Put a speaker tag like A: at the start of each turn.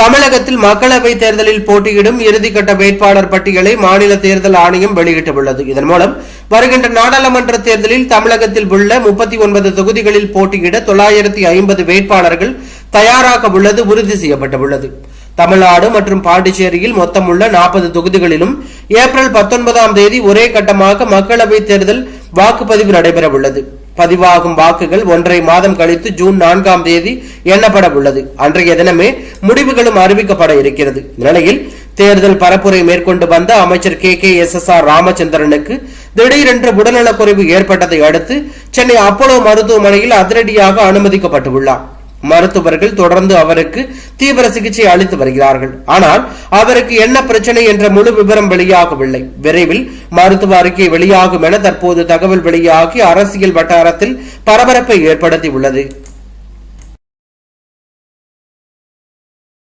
A: தமிழகத்தில் மக்களவை தேர்தலில் போட்டியிடும் இறுதிக்கட்ட வேட்பாளர் பட்டியலை மாநில தேர்தல் ஆணையம் வெளியிட்டுள்ளது. இதன் மூலம் வருகின்ற நாடாளுமன்ற தேர்தலில் தமிழகத்தில் உள்ள முப்பத்தி ஒன்பது தொகுதிகளில் போட்டியிட தொள்ளாயிரத்தி ஐம்பது வேட்பாளர்கள் தயாராக உள்ளது உறுதி செய்யப்பட்டுள்ளது. தமிழ்நாடு மற்றும் பாண்டிச்சேரியில் மொத்தம் உள்ள நாற்பது தொகுதிகளிலும் ஏப்ரல் பத்தொன்பதாம் தேதி ஒரே கட்டமாக மக்களவை தேர்தல் வாக்குப்பதிவு நடைபெற உள்ளது பதிவாகும் வாக்குகள் ஒன்றரை மாதம் கழித்து ஜூன் நான்காம் தேதி எண்ணப்பட உள்ளது அன்றைய தினமே முடிவுகளும் அறிவிக்கப்பட இருக்கிறது. இந்நிலையில் தேர்தல் பரப்புரை மேற்கொண்டு வந்த அமைச்சர் K K S S R ராமச்சந்திரனுக்கு திடீரென்று உடல்நலக்குறைவு ஏற்பட்டதை அடுத்து சென்னை அப்போலோ மருத்துவமனையில் அதிரடியாக அனுமதிக்கப்பட்டுள்ளார். மருத்துவர்கள் தொடர்ந்து அவருக்கு தீவிர சிகிச்சை அளித்து வருகிறார்கள். ஆனால் அவருக்கு என்ன பிரச்சனை என்ற முழு விவரம் வெளியாகவில்லை. விரைவில் மருத்துவ அறிக்கை வெளியாகும் என தற்போது தகவல் வெளியாகி அரசியல் வட்டாரத்தில் பரபரப்பை ஏற்படுத்தியுள்ளது.